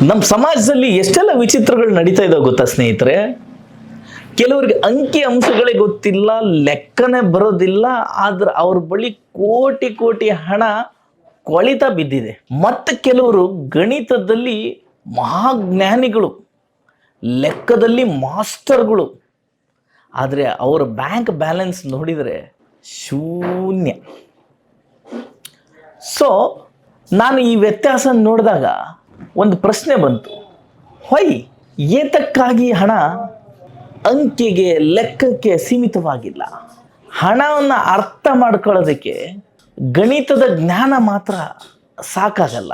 ನಮ್ಮ ಸಮಾಜದಲ್ಲಿ ಎಷ್ಟೆಲ್ಲ ವಿಚಿತ್ರಗಳು ನಡೀತಾ ಇದಾವೆ ಗೊತ್ತಾ ಸ್ನೇಹಿತರೆ? ಕೆಲವರಿಗೆ ಅಂಕಿ ಅಂಶಗಳೇ ಗೊತ್ತಿಲ್ಲ, ಲೆಕ್ಕನೇ ಬರೋದಿಲ್ಲ, ಆದ್ರೆ ಅವ್ರ ಬಳಿ ಕೋಟಿ ಕೋಟಿ ಹಣ ಕೊಳಿತ ಬಿದ್ದಿದೆ. ಮತ್ತೆ ಕೆಲವರು ಗಣಿತದಲ್ಲಿ ಮಹಾಜ್ಞಾನಿಗಳು, ಲೆಕ್ಕದಲ್ಲಿ ಮಾಸ್ಟರ್ಗಳು. ಆದರೆ ಅವರ ಬ್ಯಾಂಕ್ ಬ್ಯಾಲೆನ್ಸ್ ನೋಡಿದರೆ ಶೂನ್ಯ. ಸೊ ನಾನು ಈ ವ್ಯತ್ಯಾಸ ನೋಡಿದಾಗ ಒಂದು ಪ್ರಶ್ನೆ ಬಂತು. ಹೊಯ್ ಏತಕ್ಕಾಗಿ ಹಣ ಅಂಕೆಗೆ, ಲೆಕ್ಕಕ್ಕೆ ಸೀಮಿತವಾಗಿಲ್ಲ? ಹಣವನ್ನು ಅರ್ಥ ಮಾಡ್ಕೊಳ್ಳೋದಕ್ಕೆ ಗಣಿತದ ಜ್ಞಾನ ಮಾತ್ರ ಸಾಕಾಗಲ್ಲ.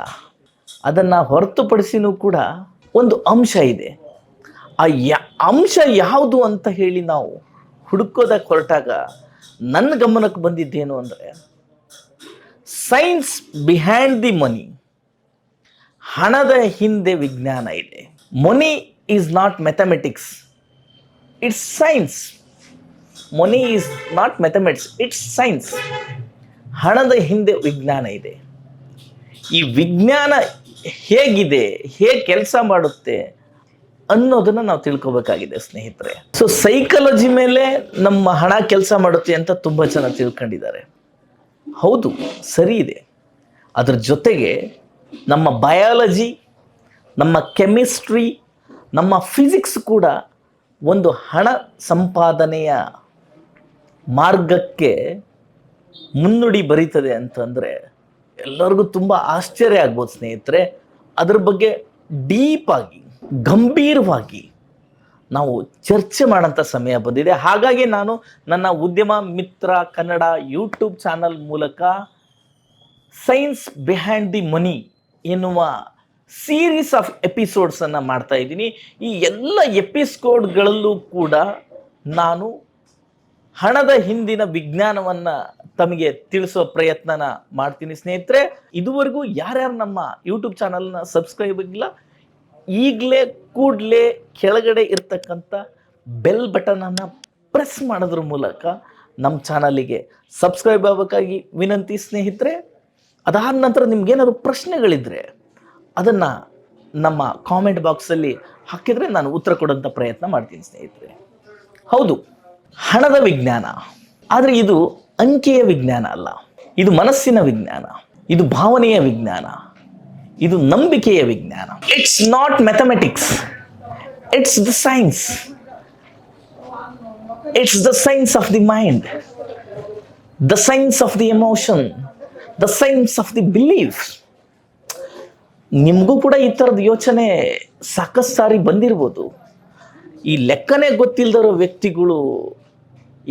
ಅದನ್ನು ಹೊರತುಪಡಿಸಿನೂ ಕೂಡ ಒಂದು ಅಂಶ ಇದೆ. ಆ ಯ, ಅಂಶ ಯಾವುದು ಅಂತ ಹೇಳಿ ನಾವು ಹುಡುಕೋದಕ್ಕೆ ಹೊರಟಾಗ ನನ್ನ ಗಮನಕ್ಕೆ ಬಂದಿದ್ದೇನು ಅಂದರೆ ಸೈನ್ಸ್ ಬಿಹ್ಯಾಂಡ್ ದಿ ಮನಿ ಹಣದ ಹಿಂದೆ ವಿಜ್ಞಾನ ಇದೆ. Money is not mathematics it's science money is not mathematics it's science ಹಣದ ಹಿಂದೆ ವಿಜ್ಞಾನ ಇದೆ. ಈ ವಿಜ್ಞಾನ ಹೇಗಿದೆ, ಹೇಗೆ ಕೆಲಸ ಮಾಡುತ್ತೆ ಅನ್ನೋದನ್ನು ನಾವು ತಿಳ್ಕೊಬೇಕಾಗಿದೆ ಸ್ನೇಹಿತರೆ. ಸೊ ಸೈಕಾಲಜಿ ಮೇಲೆ ನಮ್ಮ ಹಣ ಕೆಲಸ ಮಾಡುತ್ತೆ ಅಂತ ತುಂಬ ಜನ ತಿಳ್ಕೊಂಡಿದ್ದಾರೆ. ಹೌದು, ಸರಿ ಇದೆ. ಅದರ ಜೊತೆಗೆ ನಮ್ಮ ಬಯಾಲಜಿ ನಮ್ಮ ಕೆಮಿಸ್ಟ್ರಿ ನಮ್ಮ ಫಿಸಿಕ್ಸ್ ಕೂಡ ಒಂದು ಹಣ ಸಂಪಾದನೆಯ ಮಾರ್ಗಕ್ಕೆ ಮುನ್ನುಡಿ ಬರೀತದೆ ಅಂತಂದರೆ ಎಲ್ಲರಿಗೂ ತುಂಬ ಆಶ್ಚರ್ಯ ಆಗ್ಬೋದು ಸ್ನೇಹಿತರೆ. ಅದ್ರ ಬಗ್ಗೆ ಡೀಪಾಗಿ ಗಂಭೀರವಾಗಿ ನಾವು ಚರ್ಚೆ ಮಾಡೋಂಥ ಸಮಯ ಬಂದಿದೆ. ಹಾಗಾಗಿ ನಾನು ನನ್ನ ಉದ್ಯಮ ಮಿತ್ರ ಕನ್ನಡ ಯೂಟ್ಯೂಬ್ ಚಾನಲ್ ಮೂಲಕ ಸೈನ್ಸ್ ಬಿಹೈಂಡ್ ದಿ ಮನಿ ಎನ್ನುವ ಸೀರೀಸ್ ಆಫ್ ಎಪಿಸೋಡ್ಸನ್ನು ಮಾಡ್ತಾ ಇದ್ದೀನಿ. ಈ ಎಲ್ಲ ಎಪಿಸೋಡ್ಗಳಲ್ಲೂ ಕೂಡ ನಾನು ಹಣದ ಹಿಂದಿನ ವಿಜ್ಞಾನವನ್ನು ತಮಗೆ ತಿಳಿಸೋ ಪ್ರಯತ್ನನ ಮಾಡ್ತೀನಿ ಸ್ನೇಹಿತರೆ. ಇದುವರೆಗೂ ಯಾರ್ಯಾರು ನಮ್ಮ ಯೂಟ್ಯೂಬ್ ಚಾನಲ್ನ ಸಬ್ಸ್ಕ್ರೈಬ್ ಆಗಿಲ್ಲ, ಈಗಲೇ ಕೂಡಲೇ ಕೆಳಗಡೆ ಇರ್ತಕ್ಕಂಥ ಬೆಲ್ ಬಟನನ್ನು ಪ್ರೆಸ್ ಮಾಡೋದ್ರ ಮೂಲಕ ನಮ್ಮ ಚಾನಲಿಗೆ ಸಬ್ಸ್ಕ್ರೈಬ್ ಆಗಬೇಕಾಗಿ ವಿನಂತಿ ಸ್ನೇಹಿತರೆ. ಅದಾದ ನಂತರ ನಿಮ್ಗೇನಾದ್ರು ಪ್ರಶ್ನೆಗಳಿದ್ದರೆ ಅದನ್ನು ನಮ್ಮ ಕಾಮೆಂಟ್ ಬಾಕ್ಸಲ್ಲಿ ಹಾಕಿದರೆ ನಾನು ಉತ್ತರ ಕೊಡೋಂಥ ಪ್ರಯತ್ನ ಮಾಡ್ತೀನಿ, ಸ್ನೇಹಿತರೆ. ಹೌದು, ಹಣದ ವಿಜ್ಞಾನ. ಆದರೆ ಇದು ಅಂಕೆಯ ವಿಜ್ಞಾನ ಅಲ್ಲ. ಇದು ಮನಸ್ಸಿನ ವಿಜ್ಞಾನ. ಇದು ಭಾವನೆಯ ವಿಜ್ಞಾನ. ಇದು ನಂಬಿಕೆಯ ವಿಜ್ಞಾನ. It's not mathematics it's the science it's the science of the mind the science of the emotion the science of the belief ನಿಮಗೂ ಕೂಡ ಈ ಥರದ ಯೋಚನೆ ಸಾಕಷ್ಟು ಸಾರಿ ಬಂದಿರ್ಬೋದು. ಈ ಲೆಕ್ಕನೇ ಗೊತ್ತಿಲ್ಲದಿರೋ ವ್ಯಕ್ತಿಗಳು,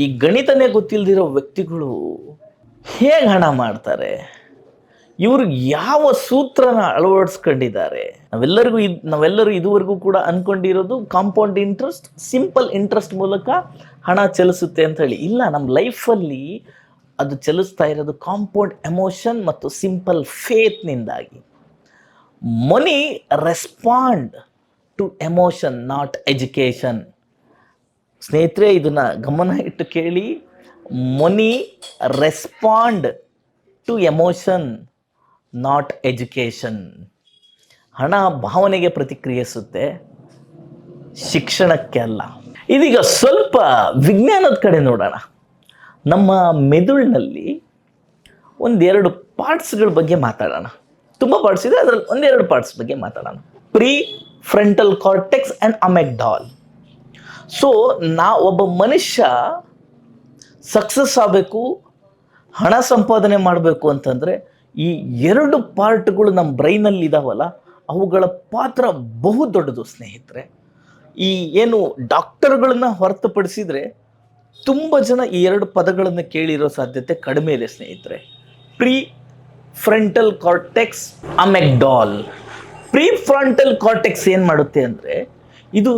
ಈ ಗಣಿತನೇ ಗೊತ್ತಿಲ್ಲದಿರೋ ವ್ಯಕ್ತಿಗಳು ಹೇಗೆ ಹಣ ಮಾಡ್ತಾರೆ? ಇವರು ಯಾವ ಸೂತ್ರನ ಅಳವಡಿಸ್ಕೊಂಡಿದ್ದಾರೆ? ನಾವೆಲ್ಲರಿಗೂ ಇದು, ನಾವೆಲ್ಲರೂ ಇದುವರೆಗೂ ಕೂಡ ಅಂದ್ಕೊಂಡಿರೋದು ಕಾಂಪೌಂಡ್ ಇಂಟ್ರೆಸ್ಟ್ ಸಿಂಪಲ್ ಇಂಟ್ರೆಸ್ಟ್ ಮೂಲಕ ಹಣ ಚಲಿಸುತ್ತೆ ಅಂತ ಹೇಳಿ. ಇಲ್ಲ ನಮ್ಮ ಲೈಫಲ್ಲಿ ಅದು ಚಲಿಸ್ತಾ ಇರೋದು ಕಾಂಪೌಂಡ್ ಎಮೋಷನ್ ಮತ್ತು simple ಫೇತ್ನಿಂದಾಗಿ. Money respond to emotion, not education. ಸ್ನೇಹಿತರೆ, ಇದನ್ನು ಗಮನ ಇಟ್ಟು ಕೇಳಿ. Money respond to emotion, not education. ಹಣ ಭಾವನೆಗೆ ಪ್ರತಿಕ್ರಿಯಿಸುತ್ತೆ, ಶಿಕ್ಷಣಕ್ಕೆ ಅಲ್ಲ. ಇದೀಗ ಸ್ವಲ್ಪ ವಿಜ್ಞಾನದ ಕಡೆ ನೋಡೋಣ. ನಮ್ಮ ಮೆದುಳಿನಲ್ಲಿ ಒಂದೆರಡು ಪಾರ್ಟ್ಸ್ಗಳ ಬಗ್ಗೆ ಮಾತಾಡೋಣ. ತುಂಬ ಪಾರ್ಟ್ಸ್ ಇದೆ, ಅದರಲ್ಲಿ ಒಂದೆರಡು ಪಾರ್ಟ್ಸ್ ಬಗ್ಗೆ ಮಾತಾಡೋಣ. Pre frontal cortex and amygdala. So, ನಾ ಒಬ್ಬ ಮನುಷ್ಯ ಸಕ್ಸಸ್ ಆಗಬೇಕು, ಹಣ ಸಂಪಾದನೆ ಮಾಡಬೇಕು ಅಂತಂದರೆ ಈ ಎರಡು ಪಾರ್ಟ್ಗಳು ನಮ್ಮ ಬ್ರೈನಲ್ಲಿ ಇದಾವಲ್ಲ, ಅವುಗಳ ಪಾತ್ರ ಬಹು ದೊಡ್ಡದು ಸ್ನೇಹಿತರೆ. ಈ ಏನು ಡಾಕ್ಟರ್ಗಳನ್ನ ಹೊರತುಪಡಿಸಿದರೆ ತುಂಬ ಜನ ಈ ಎರಡು ಪದಗಳನ್ನು ಕೇಳಿರೋ ಸಾಧ್ಯತೆ ಕಡಿಮೆ ಇದೆ, ಸ್ನೇಹಿತರೆ. Prefrontal cortex, amygdala. Prefrontal cortex ಏನು ಮಾಡುತ್ತೆ ಅಂದರೆ, ಇದು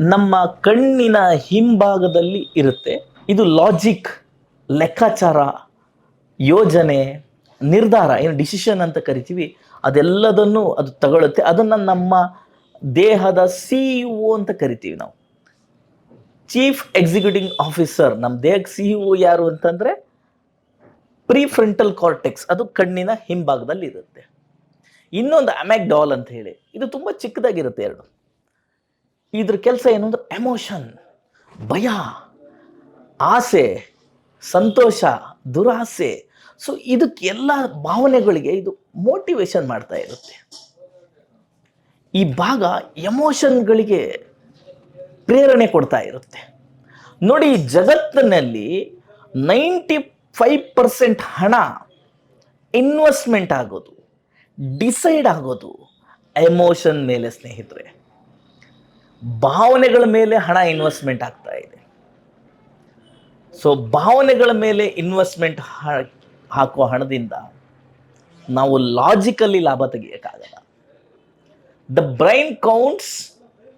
ನಮ್ಮ ಕಣ್ಣಿನ ಹಿಂಭಾಗದಲ್ಲಿ ಇರುತ್ತೆ. ಇದು ಲಾಜಿಕ್, ಲೆಕ್ಕಾಚಾರ, ಯೋಜನೆ, ನಿರ್ಧಾರ, ಏನು ಡಿಸಿಷನ್ ಅಂತ ಕರಿತೀವಿ, ಅದೆಲ್ಲದನ್ನು ಅದು ತಗೊಳ್ಳುತ್ತೆ ಅದನ್ನು ನಮ್ಮ ದೇಹದ ಸಿ ಅಂತ ಕರಿತೀವಿ ನಾವು. ಚೀಫ್ ಎಕ್ಸಿಕ್ಯೂಟಿವ್ ಆಫೀಸರ್ ನಮ್ಮ ದೇಹಕ್ಕೆ ಸಿ ಒ ಯಾರು ಅಂತಂದರೆ ಪ್ರೀ ಫ್ರಂಟಲ್ ಕಾರ್ಟೆಕ್ಸ್ ಅದು ಕಣ್ಣಿನ ಹಿಂಭಾಗದಲ್ಲಿ ಇರುತ್ತೆ. ಇನ್ನೊಂದು ಅಮ್ಯಾಕ್ ಡಾಲ್ ಅಂತ ಹೇಳಿ, ಇದು ತುಂಬ ಚಿಕ್ಕದಾಗಿರುತ್ತೆ ಎರಡು. ಇದ್ರ ಕೆಲಸ ಏನು ಅಂದ್ರೆ ಎಮೋಷನ್ ಭಯ, ಆಸೆ, ಸಂತೋಷ, ದುರಾಸೆ. ಸೊ ಇದಕ್ಕೆಲ್ಲ ಭಾವನೆಗಳಿಗೆ ಇದು ಮೋಟಿವೇಶನ್ ಮಾಡ್ತಾ ಇರುತ್ತೆ. ಈ ಭಾಗ ಎಮೋಷನ್ಗಳಿಗೆ ಪ್ರೇರಣೆ ಕೊಡ್ತಾ ಇರುತ್ತೆ. ನೋಡಿ ಜಗತ್ತಿನಲ್ಲಿ ನೈಂಟಿ ಫೈವ್ ಪರ್ಸೆಂಟ್ ಹಣ ಇನ್ವೆಸ್ಟ್ಮೆಂಟ್ ಆಗೋದು, ಡಿಸೈಡ್ ಆಗೋದು ಎಮೋಷನ್ ಮೇಲೆ ಸ್ನೇಹಿತರೆ. ಭಾವನೆಗಳ ಮೇಲೆ ಹಣ ಇನ್ವೆಸ್ಟ್ಮೆಂಟ್ ಆಗ್ತಾ ಇದೆ. ಸೊ, ಭಾವನೆಗಳ ಮೇಲೆ ಇನ್ವೆಸ್ಟ್ಮೆಂಟ್ ಹಾಕುವ ಹಣದಿಂದ ನಾವು ಲಾಜಿಕಲಿ ಲಾಭ ತೆಗಿಯೋಕ್ಕಾಗಲ್ಲ. The brain counts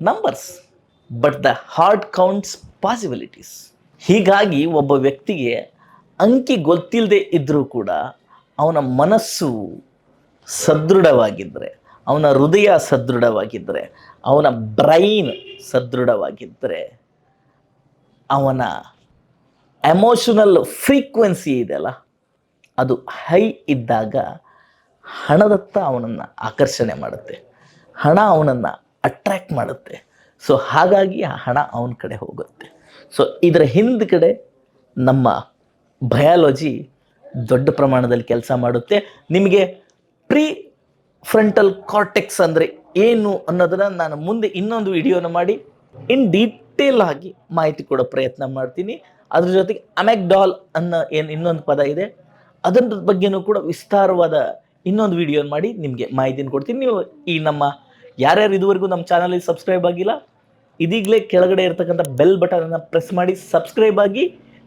numbers. But the heart counts possibilities ಹೀಗಾಗಿ ಒಬ್ಬ ವ್ಯಕ್ತಿಗೆ ಅಂಕಿ ಗೊತ್ತಿಲ್ಲದೆ ಇದ್ದರೂ ಕೂಡ ಅವನ ಮನಸ್ಸು ಸದೃಢವಾಗಿದ್ದರೆ, ಅವನ ಹೃದಯ ಸದೃಢವಾಗಿದ್ದರೆ, ಅವನ ಬ್ರೈನ್ ಸದೃಢವಾಗಿದ್ದರೆ, ಅವನ ಎಮೋಷನಲ್ ಫ್ರೀಕ್ವೆನ್ಸಿ ಇದೆಯಲ್ಲ ಅದು ಹೈ ಇದ್ದಾಗ ಹಣದತ್ತ ಅವನನ್ನು ಆಕರ್ಷಣೆ ಮಾಡುತ್ತೆ, ಹಣ ಅವನನ್ನು ಅಟ್ರ್ಯಾಕ್ಟ್ ಮಾಡುತ್ತೆ. ಸೊ ಹಾಗಾಗಿ ಆ ಹಣ ಅವನ ಕಡೆ ಹೋಗುತ್ತೆ. ಸೊ ಇದರ ಹಿಂದ್ಗಡೆ ನಮ್ಮ ಬಯಾಲಜಿ ದೊಡ್ಡ ಪ್ರಮಾಣದಲ್ಲಿ ಕೆಲಸ ಮಾಡುತ್ತೆ. ನಿಮಗೆ ಪ್ರೀ ಫ್ರಂಟಲ್ ಕಾರ್ಟೆಕ್ಸ್ ಅಂದರೆ ಏನು ಅನ್ನೋದನ್ನು ನಾನು ಮುಂದೆ ಇನ್ನೊಂದು ವಿಡಿಯೋನ ಮಾಡಿ ಇನ್ ಡೀಟೇಲ್ ಆಗಿ ಮಾಹಿತಿ ಕೊಡೋ ಪ್ರಯತ್ನ ಮಾಡ್ತೀನಿ. ಅದ್ರ ಜೊತೆಗೆ ಅಮೆಕ್ಡಾಲ್ ಅನ್ನೋ ಏನು ಇನ್ನೊಂದು ಪದ ಇದೆ, ಅದರ ಬಗ್ಗೆನೂ ಕೂಡ ವಿಸ್ತಾರವಾದ ಇನ್ನೊಂದು ವಿಡಿಯೋ ಮಾಡಿ ನಿಮಗೆ ಮಾಹಿತಿನ ಕೊಡ್ತೀನಿ. ನೀವು ಈ ನಮ್ಮ ಯಾರ್ಯಾರು ಇದುವರೆಗೂ ನಮ್ಮ ಚಾನಲಿಗೆ ಸಬ್ಸ್ಕ್ರೈಬ್ ಆಗಿಲ್ಲ, ಇದೀಗಲೇ ಕೆಳಗಡೆ ಇರತಕ್ಕಂಥ ಬೆಲ್ ಬಟನನ್ನು ಪ್ರೆಸ್ ಮಾಡಿ ಸಬ್ಸ್ಕ್ರೈಬ್ ಆಗಿ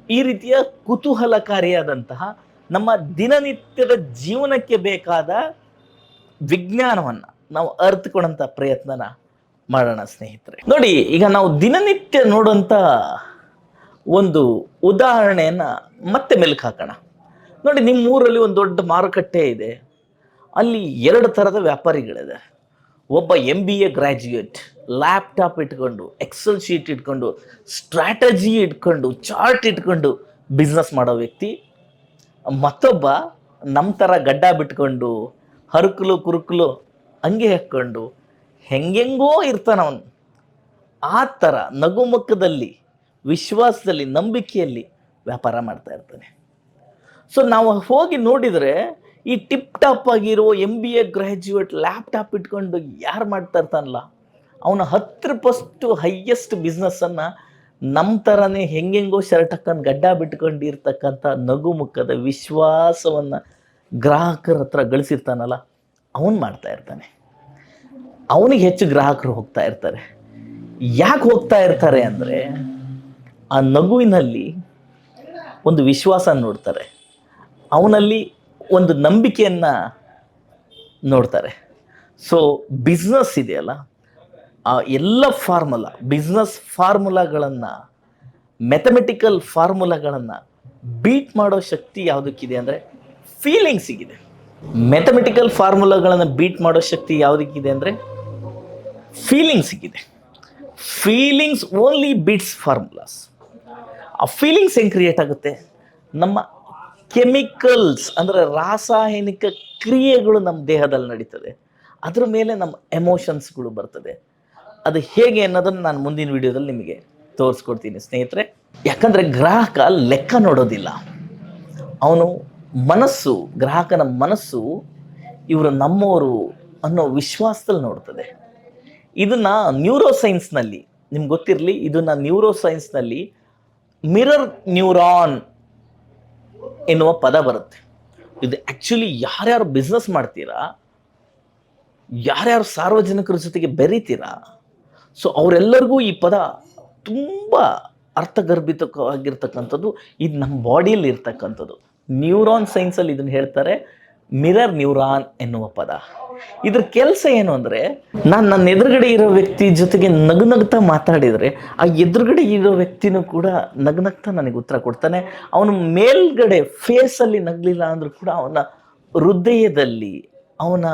ಈ ರೀತಿಯ ಕುತೂಹಲಕಾರಿಯಾದಂತಹ ನಮ್ಮ ದಿನನಿತ್ಯದ ಜೀವನಕ್ಕೆ ಬೇಕಾದ ವಿಜ್ಞಾನವನ್ನು ನಾವು ಅರ್ಥಕೊಳ್ಳೋಂಥ ಪ್ರಯತ್ನನ ಮಾಡೋಣ ಸ್ನೇಹಿತರೆ. ನೋಡಿ, ಈಗ ನಾವು ದಿನನಿತ್ಯ ನೋಡುವಂಥ ಒಂದು ಉದಾಹರಣೆಯನ್ನು ಮತ್ತೆ ಮೆಲುಕು ಹಾಕೋಣ. ನೋಡಿ ನಿಮ್ಮ ಊರಲ್ಲಿ ಒಂದು ದೊಡ್ಡ ಮಾರುಕಟ್ಟೆ ಇದೆ. ಅಲ್ಲಿ ಎರಡು ಥರದ ವ್ಯಾಪಾರಿಗಳಿದೆ ಒಬ್ಬ M B A graduate laptop ಇಟ್ಕೊಂಡು ಎಕ್ಸೆಲ್ ಶೀಟ್ ಇಟ್ಕೊಂಡು ಸ್ಟ್ರಾಟಜಿ ಇಟ್ಕೊಂಡು ಚಾರ್ಟ್ ಇಟ್ಕೊಂಡು ಬಿಸ್ನೆಸ್ ಮಾಡೋ ವ್ಯಕ್ತಿ. ಮತ್ತೊಬ್ಬ ನಮ್ಮ ಥರ ಗಡ್ಡ ಬಿಟ್ಕೊಂಡು, ಹರುಕಲು ಕುರುಕಲು ಹಂಗೆ ಹಾಕ್ಕೊಂಡು ಹೆಂಗೆಂಗೋ ಇರ್ತಾನ ಅವನು. ಆ ಥರ ನಗುಮುಖದಲ್ಲಿ, ವಿಶ್ವಾಸದಲ್ಲಿ, ನಂಬಿಕೆಯಲ್ಲಿ ವ್ಯಾಪಾರ ಮಾಡ್ತಾ ಇರ್ತಾನೆ. ಸೊ ನಾವು ಹೋಗಿ ನೋಡಿದರೆ ಈ ಟಿಪ್ ಟಾಪ್ ಆಗಿರೋ M B A graduate laptop ಇಟ್ಕೊಂಡು ಯಾರು ಮಾಡ್ತಾ ಇರ್ತಾನಲ್ಲ, ಅವನ ಹತ್ತು ಪಸ್ಟು ಹೈಯೆಸ್ಟ್ ಬಿಸ್ನೆಸ್ಸನ್ನು ನಮ್ಮ ಥರನೇ ಹೆಂಗೆಂಗೋ ಶರ್ಟ್ ಹಾಕೊಂಡು ಗಡ್ಡ ಬಿಟ್ಕೊಂಡಿರ್ತಕ್ಕಂಥ ನಗು ಮುಖದ ವಿಶ್ವಾಸವನ್ನು ಗ್ರಾಹಕರ ಹತ್ರ ಗಳಿಸಿರ್ತಾನಲ್ಲ, ಅವನು ಮಾಡ್ತಾ ಇರ್ತಾನೆ. ಅವನಿಗೆ ಹೆಚ್ಚು ಗ್ರಾಹಕರು ಹೋಗ್ತಾ ಇರ್ತಾರೆ. ಯಾಕೆ ಹೋಗ್ತಾ ಇರ್ತಾರೆ ಅಂದರೆ, ಆ ನಗುವಿನಲ್ಲಿ ಒಂದು ವಿಶ್ವಾಸ ನೋಡ್ತಾರೆ. ಅವನಲ್ಲಿ ಒಂದು ನಂಬಿಕೆಯನ್ನು ನೋಡ್ತಾರೆ. ಸೊ ಬಿಸ್ನೆಸ್ ಇದೆಯಲ್ಲ, ಆ ಎಲ್ಲ ಫಾರ್ಮುಲಾ ಬಿಸ್ನೆಸ್ ಫಾರ್ಮುಲಾಗಳನ್ನು ಮೆಥಮೆಟಿಕಲ್ ಫಾರ್ಮುಲಾಗಳನ್ನು ಬೀಟ್ ಮಾಡೋ ಶಕ್ತಿ ಯಾವುದಕ್ಕಿದೆ ಅಂದರೆ ಫೀಲಿಂಗ್ಸಿಗಿದೆ ಮೆಥಮೆಟಿಕಲ್ ಫಾರ್ಮುಲಾಗಳನ್ನು ಬೀಟ್ ಮಾಡೋ ಶಕ್ತಿ ಯಾವುದಕ್ಕಿದೆ ಅಂದರೆ ಫೀಲಿಂಗ್ಸಿಗಿದೆ ಫೀಲಿಂಗ್ಸ್ ಓನ್ಲಿ ಬೀಟ್ಸ್ ಫಾರ್ಮುಲಾಸ್ ಆ ಫೀಲಿಂಗ್ಸ್ ಹೆಂಗೆ ಕ್ರಿಯೇಟ್ ಆಗುತ್ತೆ? ನಮ್ಮ ಕೆಮಿಕಲ್ಸ್ ಅಂದರೆ ರಾಸಾಯನಿಕ ಕ್ರಿಯೆಗಳು ನಮ್ಮ ದೇಹದಲ್ಲಿ ನಡೀತದೆ. ಅದ್ರ ಮೇಲೆ ನಮ್ಮ ಎಮೋಷನ್ಸ್ಗಳು ಬರ್ತದೆ. ಅದು ಹೇಗೆ ಅನ್ನೋದನ್ನು ನಾನು ಮುಂದಿನ ವಿಡಿಯೋದಲ್ಲಿ ನಿಮಗೆ ತೋರಿಸ್ಕೊಡ್ತೀನಿ ಸ್ನೇಹಿತರೆ. ಯಾಕಂದರೆ ಗ್ರಾಹಕ ಲೆಕ್ಕ ನೋಡೋದಿಲ್ಲ. ಅವನು ಮನಸ್ಸು, ಗ್ರಾಹಕನ ಮನಸ್ಸು ಇವರು ನಮ್ಮವರು ಅನ್ನೋ ವಿಶ್ವಾಸದಲ್ಲಿ ನೋಡ್ತದೆ. ಇದನ್ನು ನ್ಯೂರೋ ಸೈನ್ಸ್ನಲ್ಲಿ ನಿಮ್ಗೆ ಗೊತ್ತಿರಲಿ, ಇದನ್ನು ನ್ಯೂರೋ ಸೈನ್ಸ್ನಲ್ಲಿ ಮಿರರ್ ನ್ಯೂರಾನ್ ಎನ್ನುವ ಪದ ಬರುತ್ತೆ. ಇದು ಆ್ಯಕ್ಚುಲಿ ಯಾರ್ಯಾರು ಬಿಸ್ನೆಸ್ ಮಾಡ್ತೀರಾ, ಯಾರ್ಯಾರು ಸಾರ್ವಜನಿಕರ ಜೊತೆಗೆ ಬೆರೀತೀರಾ ಸೊ ಅವರೆಲ್ಲರಿಗೂ ಈ ಪದ ತುಂಬ ಅರ್ಥಗರ್ಭಿತವಾಗಿರ್ತಕ್ಕಂಥದ್ದು ಇದು ನಮ್ಮ ಬಾಡಿಯಲ್ಲಿ ಇರ್ತಕ್ಕಂಥದ್ದು. ನ್ಯೂರಾನ್ ಸೈನ್ಸಲ್ಲಿ ಇದನ್ನು ಹೇಳ್ತಾರೆ. ಮಿರರ್ ನ್ಯೂರಾನ್ ಎನ್ನುವ ಪದ. ಇದ್ರ ಕೆಲಸ ಏನು ಅಂದರೆ, ನಾನು ನನ್ನ ಎದುರುಗಡೆ ಇರೋ ವ್ಯಕ್ತಿ ಜೊತೆಗೆ ನಗುನಗ್ತಾ ಮಾತಾಡಿದರೆ, ಆ ಎದುರುಗಡೆ ಇರೋ ವ್ಯಕ್ತಿನೂ ಕೂಡ ನಗ್ನಗ್ತಾ ನನಗೆ ಉತ್ತರ ಕೊಡ್ತಾನೆ. ಅವನು ಮೇಲ್ಗಡೆ ಫೇಸಲ್ಲಿ ನಗಲಿಲ್ಲ ಅಂದರೂ ಕೂಡ ಅವನ ಹೃದಯದಲ್ಲಿ, ಅವನ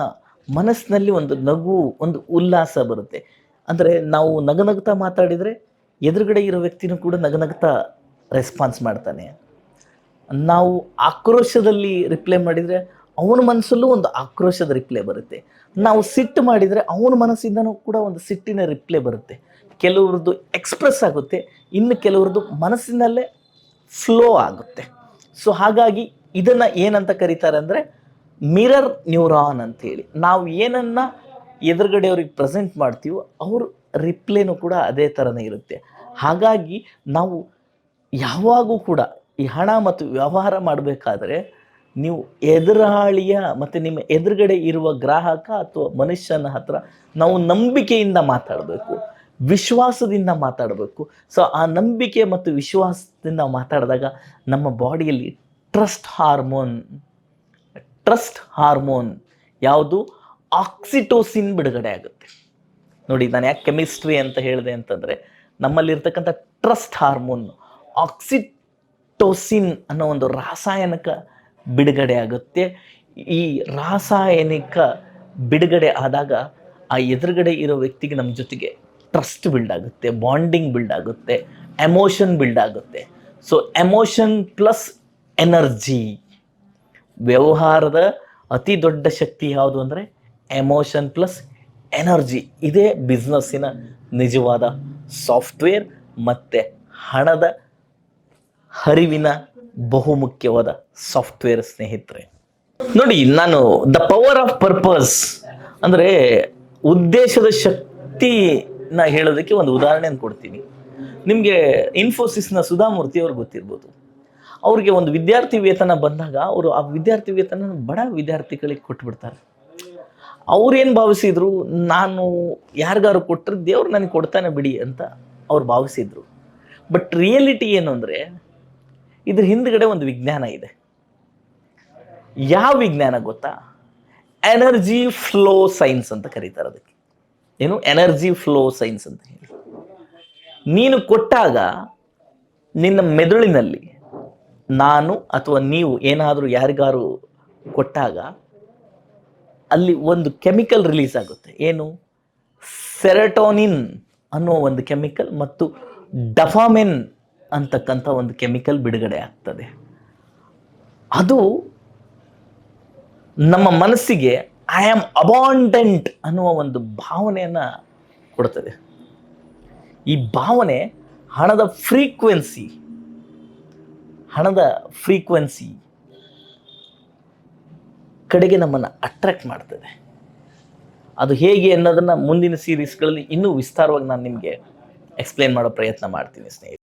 ಮನಸ್ಸಿನಲ್ಲಿ ಒಂದು ನಗು, ಒಂದು ಉಲ್ಲಾಸ ಬರುತ್ತೆ. ಅಂದರೆ ನಾವು ನಗನಗ್ತಾ ಮಾತಾಡಿದರೆ ಎದುರುಗಡೆ ಇರೋ ವ್ಯಕ್ತಿನೂ ಕೂಡ ನಗನಗ್ತಾ ರೆಸ್ಪಾನ್ಸ್ ಮಾಡ್ತಾನೆ. ನಾವು ಆಕ್ರೋಶದಲ್ಲಿ ರಿಪ್ಲೈ ಮಾಡಿದರೆ ಅವನ ಮನಸ್ಸಲ್ಲೂ ಒಂದು ಆಕ್ರೋಶದ ರಿಪ್ಲೈ ಬರುತ್ತೆ. ನಾವು ಸಿಟ್ಟು ಮಾಡಿದರೆ ಅವನ ಮನಸ್ಸಿಂದನೂ ಕೂಡ ಒಂದು ಸಿಟ್ಟಿನ ರಿಪ್ಲೈ ಬರುತ್ತೆ. ಕೆಲವ್ರದ್ದು ಎಕ್ಸ್ಪ್ರೆಸ್ ಆಗುತ್ತೆ, ಇನ್ನು ಕೆಲವ್ರದ್ದು ಮನಸ್ಸಿನಲ್ಲೇ ಫ್ಲೋ ಆಗುತ್ತೆ. ಸೊ ಹಾಗಾಗಿ ಇದನ್ನು ಏನಂತ ಕರೀತಾರೆ ಅಂದರೆ ಮಿರರ್ ನ್ಯೂರಾನ್ ಅಂತೇಳಿ ನಾವು ಏನನ್ನ ಎದುರುಗಡೆಯವ್ರಿಗೆ ಪ್ರೆಸೆಂಟ್ ಮಾಡ್ತೀವೋ, ಅವ್ರ ರಿಪ್ಲೇನೂ ಕೂಡ ಅದೇ ಥರನೇ ಇರುತ್ತೆ. ಹಾಗಾಗಿ ನಾವು ಯಾವಾಗೂ ಕೂಡ ಈ ಹಣ ಮತ್ತು ವ್ಯವಹಾರ ಮಾಡಬೇಕಾದ್ರೆ ನೀವು ಎದುರಾಳಿಯ ಮತ್ತು ನಿಮ್ಮ ಎದುರುಗಡೆ ಇರುವ ಗ್ರಾಹಕ ಅಥವಾ ಮನುಷ್ಯನ ಹತ್ರ ನಾವು ನಂಬಿಕೆಯಿಂದ ಮಾತಾಡಬೇಕು, ವಿಶ್ವಾಸದಿಂದ ಮಾತಾಡಬೇಕು. ಸೊ ಆ ನಂಬಿಕೆ ಮತ್ತು ವಿಶ್ವಾಸದಿಂದ ಮಾತಾಡಿದಾಗ ನಮ್ಮ ಬಾಡಿಯಲ್ಲಿ ಟ್ರಸ್ಟ್ ಹಾರ್ಮೋನ್ ಟ್ರಸ್ಟ್ ಹಾರ್ಮೋನ್ ಯಾವುದು? ಆಕ್ಸಿಟೋಸಿನ್ ಬಿಡುಗಡೆ ಆಗುತ್ತೆ. ನೋಡಿ, ನಾನು ಯಾಕೆ ಕೆಮಿಸ್ಟ್ರಿ ಅಂತ ಹೇಳಿದೆ ಅಂತಂದರೆ ನಮ್ಮಲ್ಲಿರ್ತಕ್ಕಂಥ ಟ್ರಸ್ಟ್ ಹಾರ್ಮೋನ್, ಆಕ್ಸಿಟೋಸಿನ್ ಅನ್ನೋ ಒಂದು ರಾಸಾಯನಿಕ ಬಿಡುಗಡೆ ಆಗುತ್ತೆ. ಈ ರಾಸಾಯನಿಕ ಬಿಡುಗಡೆ ಆದಾಗ ಆ ಎದುರುಗಡೆ ಇರೋ ವ್ಯಕ್ತಿಗೆ ನಮ್ಮ ಜೊತೆಗೆ ಟ್ರಸ್ಟ್ ಬಿಲ್ಡ್ ಆಗುತ್ತೆ ಬಾಂಡಿಂಗ್ ಬಿಲ್ಡ್ ಆಗುತ್ತೆ ಎಮೋಷನ್ ಬಿಲ್ಡ್ ಆಗುತ್ತೆ. ಸೊ ಎಮೋಷನ್ ಪ್ಲಸ್ ಎನರ್ಜಿ ವ್ಯವಹಾರದ ಅತಿ ದೊಡ್ಡ ಶಕ್ತಿ ಯಾವುದು ಅಂದರೆ ಎಮೋಷನ್ ಪ್ಲಸ್ ಎನರ್ಜಿ ಇದೇ ಬಿಸ್ನೆಸ್ಸಿನ ನಿಜವಾದ ಸಾಫ್ಟ್ವೇರ್ ಮತ್ತು ಹಣದ ಹರಿವಿನ ಬಹುಮುಖ್ಯವಾದ ಸಾಫ್ಟ್ವೇರ್ ಸ್ನೇಹಿತರೆ. ನೋಡಿ, ನಾನು ದ ಪವರ್ ಆಫ್ ಪರ್ಪಸ್ ಅಂದರೆ ಉದ್ದೇಶದ ಶಕ್ತಿನ ಹೇಳೋದಕ್ಕೆ ಒಂದು ಉದಾಹರಣೆಯನ್ನು ಕೊಡ್ತೀನಿ. ನಿಮಗೆ ಇನ್ಫೋಸಿಸ್ನ ಸುಧಾಮೂರ್ತಿ ಅವ್ರಿಗೆ ಗೊತ್ತಿರ್ಬೋದು. ಅವ್ರಿಗೆ ಒಂದು ವಿದ್ಯಾರ್ಥಿ ವೇತನ ಬಂದಾಗ ಅವರು ಆ ವಿದ್ಯಾರ್ಥಿ ವೇತನ ಬಡ ವಿದ್ಯಾರ್ಥಿಗಳಿಗೆ ಕೊಟ್ಬಿಡ್ತಾರೆ. ಅವ್ರೇನು ಭಾವಿಸಿದ್ರು, ನಾನು ಯಾರಿಗಾರು ಕೊಟ್ಟರೆ ದೇವ್ರು ನನಗೆ ಕೊಡ್ತಾನೆ ಬಿಡಿ ಅಂತ ಅವ್ರು ಭಾವಿಸಿದ್ರು. ಬಟ್ ರಿಯಲಿಟಿ ಏನು ಅಂದರೆ ಇದ್ರ ಹಿಂದ್ಗಡೆ ಒಂದು ವಿಜ್ಞಾನ ಇದೆ. ಯಾವ ವಿಜ್ಞಾನ ಗೊತ್ತಾ? ಎನರ್ಜಿ ಫ್ಲೋ ಸೈನ್ಸ್ ಅಂತ ಕರೀತಾರೆ ಅದಕ್ಕೆ. ಏನು? ಎನರ್ಜಿ ಫ್ಲೋ ಸೈನ್ಸ್ ಅಂತ ಹೇಳಿ. ನೀನು ಕೊಟ್ಟಾಗ ನಿನ್ನ ಮೆದುಳಿನಲ್ಲಿ ನಾನು ಅಥವಾ ನೀವು ಏನಾದರೂ ಯಾರಿಗಾರು ಕೊಟ್ಟಾಗ ಅಲ್ಲಿ ಒಂದು ಕೆಮಿಕಲ್ ರಿಲೀಸ್ ಆಗುತ್ತೆ. ಏನು? ಸೆರಟೋನಿನ್ ಅನ್ನೋ ಒಂದು ಕೆಮಿಕಲ್ ಮತ್ತು ಡಫಾಮೆನ್ ಅಂತಕ್ಕಂಥ ಒಂದು ಕೆಮಿಕಲ್ ಬಿಡುಗಡೆ ಆಗ್ತದೆ. ಅದು ನಮ್ಮ ಮನಸ್ಸಿಗೆ ಐ ಆಮ್ ಅಬಾಂಡೆಂಟ್ ಅನ್ನುವ ಒಂದು ಭಾವನೆಯನ್ನು ಕೊಡ್ತದೆ. ಈ ಭಾವನೆ ಹಣದ ಫ್ರೀಕ್ವೆನ್ಸಿ ಹಣದ ಫ್ರೀಕ್ವೆನ್ಸಿ ಕಡೆಗೆ ನಮ್ಮನ್ನು ಅಟ್ರಾಕ್ಟ್ ಮಾಡ್ತದೆ. ಅದು ಹೇಗೆ ಅನ್ನೋದನ್ನು ಮುಂದಿನ ಸೀರೀಸ್ಗಳಲ್ಲಿ ಇನ್ನೂ ವಿಸ್ತಾರವಾಗಿ ನಾನು ನಿಮಗೆ ಎಕ್ಸ್ಪ್ಲೇನ್ ಮಾಡೋ ಪ್ರಯತ್ನ ಮಾಡ್ತೀನಿ ಸ್ನೇಹಿತರೆ.